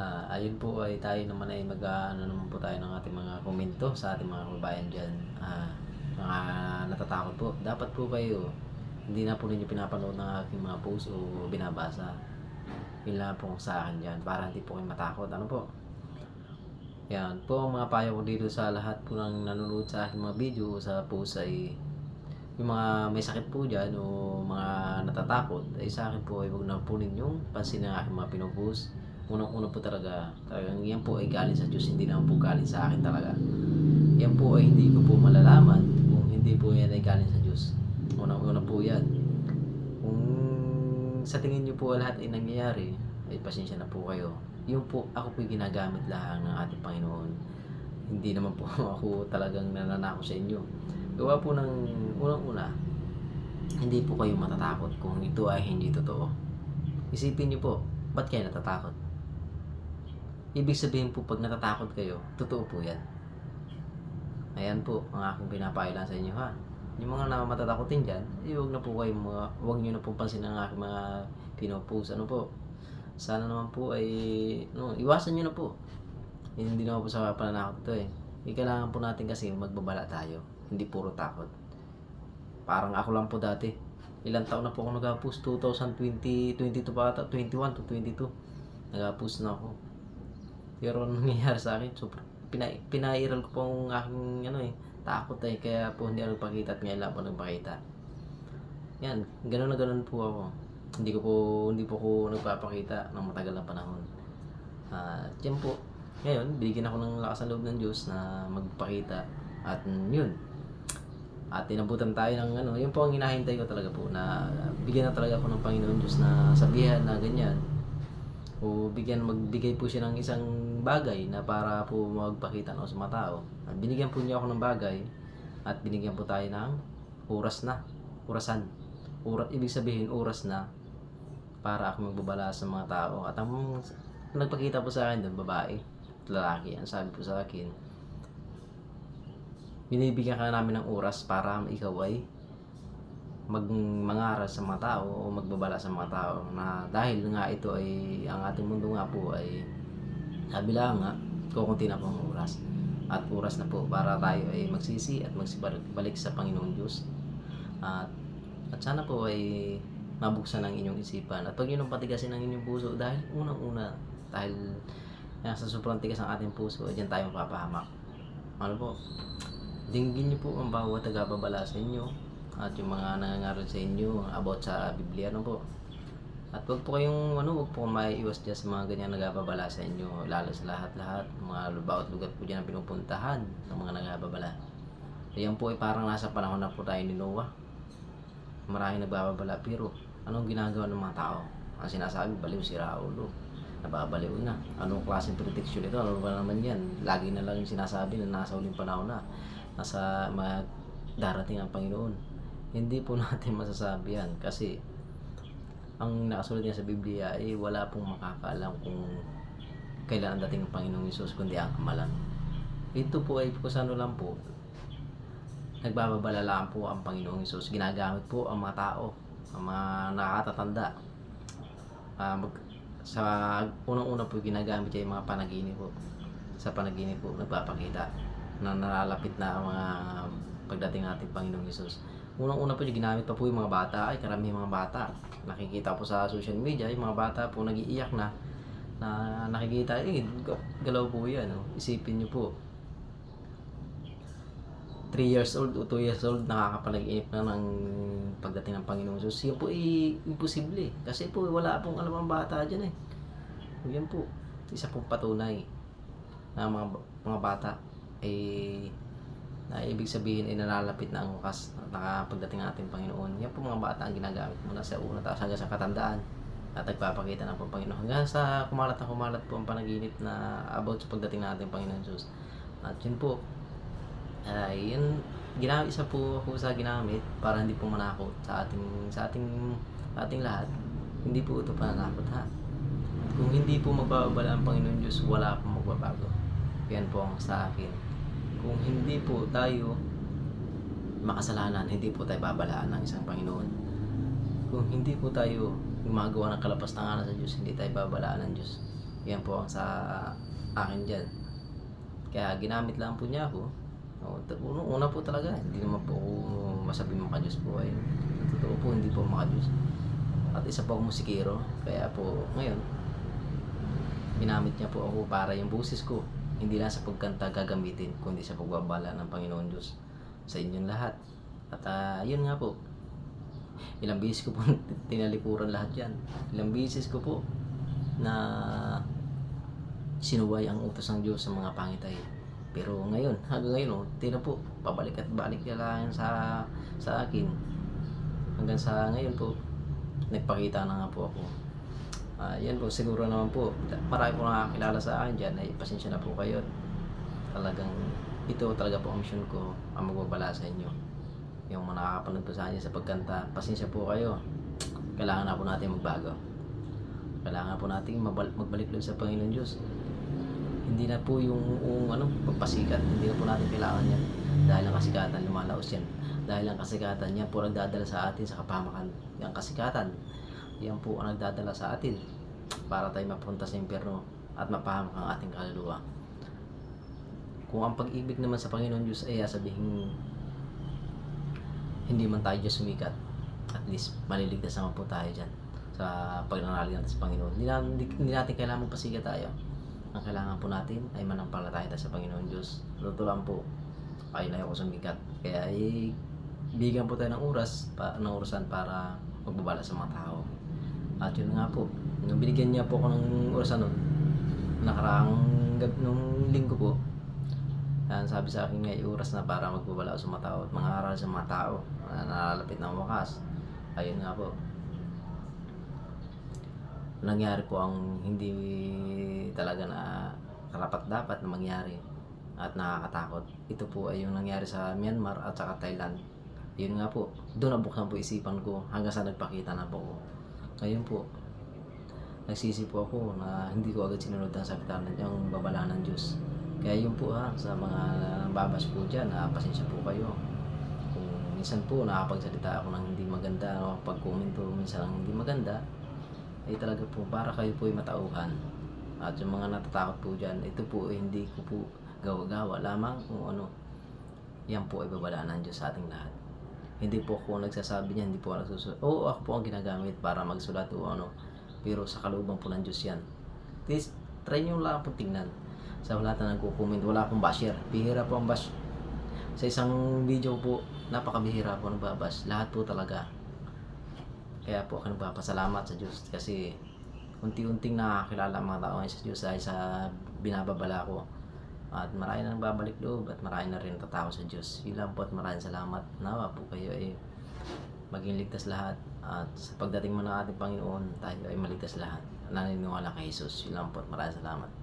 Ah, ayun po ay tayo naman ay mag ano naman po tayo ng ating mga komento sa ating mga kababayan dyan. Ah, mga natatakot po. Dapat po kayo, hindi na po ninyo pinapanood ng aking mga post o binabasa. Yun lang po sa akin dyan para hindi po kayo matakot. Ano po? Yan po ang mga payo ko dito sa lahat po ng nanonood sa aking mga video sa post ay yung mga may sakit po dyan o mga natatakot ay sa akin po ay huwag na po ninyong pansin ang aking mga pinupost unang-una po talaga, talagang yan po ay galing sa Diyos, hindi naman po galing sa akin talaga. Yan po ay hindi ko po malalaman kung hindi po yan ay galing sa Diyos. Unang-una po yan. Kung sa tingin niyo po lahat ay nangyayari, ay pasensya na po kayo. Yung po, ako po ginagamit lang ng ating Panginoon. Hindi naman po ako talagang nananako sa inyo. Gawa po ng unang-una, hindi po kayo matatakot kung ito ay hindi totoo. Isipin niyo po, ba't kayo natatakot? Ibig sabihin po, pag natatakot kayo, totoo po yan. Ayan po, ang aking pinapayo lang sa inyo ha. Yung mga na matatakotin dyan, eh, huwag na po kayo mga, huwag nyo na po pansin ang aking mga pinopost. Ano po? Sana naman po ay, no, iwasan nyo na po. Eh, Hindi naman po sa pananakot ito eh. Eh, kailangan po natin kasi magbabala tayo. Hindi puro takot. Parang ako lang po dati. Ilang taon na po ako nag-post? 2020, 22 pa ata, 21 to 22. Nag-post na ako. Pero nangyayari sa akin, super, pina, pinairal ko po ang aking ano eh, takot eh, kaya po hindi ako nagpakita at ngayon lang po nagpakita. Yan, ganun na ganun po ako. Hindi ko po, hindi po ko nagpapakita ng matagal na panahon. At yan po, ngayon, bigyan ako ng lakas ng loob ng Diyos na magpakita. At yun, at inabutan tayo ng ano, yun po ang hinahintay ko talaga po na bigyan na talaga ako ng Panginoon Diyos na sabihan na ganyan o bigyan magbigay po siya ng isang bagay na para po magpakita no, sa mga tao. At binigyan po niya ako ng bagay at binigyan po tayo ng oras na, orasan. Oras, ibig sabihin oras na para ako magbabala sa mga tao. At ang nagpakita po sa akin doon, babae, lalaki, ang sabi po sa akin, binibigyan ka namin ng oras para ikaw ay mag mangaral sa mga tao o magbabala sa mga tao na dahil nga ito ay ang ating mundo nga po ay kabila nga kukunti na po ang oras. At oras na po para tayo ay magsisi at magsibalik sa Panginoon Diyos. At at sana po ay mabuksan ang inyong isipan. At pag yun ang patigasin ng inyong puso dahil unang-una dahil yan, sa sobrang tigas ng ating puso ay dyan tayo mapapahamak. Ano po? Dinggin niyo po ang bawat tagababala sa inyo at yung mga nangangaral sa inyo about sa Biblia. Ano po. At wag po kayong ano, wag po maiiwas dyan sa mga ganyan nagababala sa inyo, lalo sa lahat-lahat, mga bawat lugar po dyan na pinupuntahan ng mga nagababala. Ayan po ay parang nasa panahon na po tayo ni Noah. Maraming nagbababala pero anong ginagawa ng mga tao? Ang sinasabi, baliw si Raulo. Nababaliw na. Anong klaseng protection ito? Ano ba naman yan? Lagi na lang yung sinasabi na nasa uling panahon na. Nasa mga darating ang Panginoon hindi po natin masasabi yan kasi ang nakasulat niya sa Biblia ay wala pong makakaalam kung kailan ang dating ng Panginoong Isus kundi ang amalan. Ito po ay kung ano lang po nagbababala lang po ang Panginoong Isus. Ginagamit po ang mga tao, ang mga nakatatanda. Ah, mag, sa unang-una po ginagamit niya yung mga panaginip po. Sa panaginip po nagpapakita na nalalapit na ang mga pagdating natin Panginoong Isus. Unang-una po ginamit pa po yung mga bata, ay karamihan mga bata. Nakikita po sa social media, yung mga bata po nagiiyak na na nakikita, eh, ga- galaw po yan. No? Isipin niyo po, 3 years old o 2 years old nakakapanaginip na ng pagdating ng Panginoong Jesus. Yan po ay imposible. Kasi po wala pong alam ang bata dyan eh. Yan po, isa pong patunay na mga, mga bata ay na ibig sabihin ay nalalapit na ang wakas na pagdating ng ating Panginoon. Yan po mga bata ang ginagamit muna sa una tapos hanggang sa katandaan at nagpapakita ng Panginoon. Hanggang sa kumalat na kumalat po ang panaginip na about sa pagdating ng ating Panginoon Jesus. At yun po, ay yun, ginamit isa po ako sa ginamit para hindi po manakot sa ating sa ating sa ating lahat. Hindi po ito pananakot ha. Kung hindi po magbabala ang Panginoon Diyos, wala pong magbabago. Yan po ang sa akin. Kung hindi po tayo makasalanan, hindi po tayo babalaan ng isang Panginoon. Kung hindi po tayo gumagawa ng kalapastangan sa Diyos, hindi tayo babalaan ng Diyos. Yan po ang sa akin dyan. Kaya ginamit lang po niya ako. Una, una po talaga, hindi naman po ako masabi makajus po ay totoo po hindi po makajus. At isa po ako musikero, kaya po ngayon ginamit niya po ako para yung boses ko hindi lang sa pagkanta gagamitin kundi sa pagbabala ng Panginoon Diyos sa inyong lahat. At ah, yun nga po, ilang beses ko po tinalikuran lahat yan. Ilang beses ko po na sinuway ang utos ng Diyos sa mga pangitay. Pero ngayon, hanggang ngayon, oh, tingnan po, pabalik at balik na lang sa, sa akin. Hanggang sa ngayon po, nagpakita na nga po ako. Ah, yan po, siguro naman po, marami po nakakilala sa akin dyan, ay pasensya na po kayo. Talagang, ito talaga po ang mission ko, ang magbabala sa inyo. Yung mga nakakapanood po sa akin sa pagkanta, pasensya po kayo. Kailangan na po natin magbago. Kailangan po natin magbalik doon sa Panginoon Diyos. Hindi na po yung, yung ano, pagpasikat, hindi na po natin kailangan yan. Dahil ang kasikatan, lumalaos yan. Dahil ang kasikatan, yan po nagdadala sa atin sa kapamakan. Yung kasikatan, yan po ang nagdadala sa atin para tayo mapunta sa impyerno at mapahamak ang ating kaluluwa. Kung ang pag-ibig naman sa Panginoon Diyos ay sabihin hindi man tayo Diyos sumikat, at least maliligtas naman po tayo dyan sa pagnanalig natin sa Panginoon. Hindi, na- hindi, hindi natin kailangan magpasikat tayo. Ang kailangan po natin ay manampalataya tayo sa Panginoon Diyos. Lang po, ay na ako sumikat. Kaya ay bigyan po tayo ng oras, pa, ng orasan para magbabala sa mga tao. At yun nga po, nung binigyan niya po ako ng orasan nun, nakaraang nung linggo po, yan, sabi sa akin nga oras na para magbabala sa mga tao at mga aral sa mga tao na nalalapit ng wakas. Ayun nga po. Nangyari po ang hindi talaga na karapat dapat na mangyari at nakakatakot. Ito po ay yung nangyari sa Myanmar at saka Thailand. Yun nga po, doon nabuksan po isipan ko hanggang sa nagpakita na po ko. Ngayon po, nagsisi po ako na hindi ko agad sinunod ang salita ng yung babala ng Diyos. Kaya yun po ha, sa mga babas po dyan, ha, pasensya po kayo. Kung minsan po nakapagsalita ako ng hindi maganda, o pag-comment po minsan ng hindi maganda, ay talaga po para kayo po ay matauhan. At yung mga natatakot po dyan, ito po ay hindi ko po gawa-gawa lamang kung ano. Yan po ay babala ng Diyos sa ating lahat. Hindi po ako nagsasabi niya, hindi po ako nagsusulat. Oo, ako po ang ginagamit para magsulat o ano. Pero sa kalooban po ng Diyos yan. Please, try nyo lang po tingnan. Sa lahat na nagko-comment, wala akong basher. Bihira po ang bash. Sa isang video po, napakabihira po nagbabash. Lahat po talaga. Kaya po ako nagpapasalamat sa Diyos kasi unti-unting nakakilala mga tao sa Diyos dahil sa binababala ko. At marami na nagbabalik loob at marami na rin tatao sa Diyos. Yun lang po at maraming salamat. Nawa po kayo ay maging ligtas lahat. At sa pagdating mo ng ating Panginoon, tayo ay maligtas lahat. Naniniwala kay Jesus. Yun po at maraming salamat.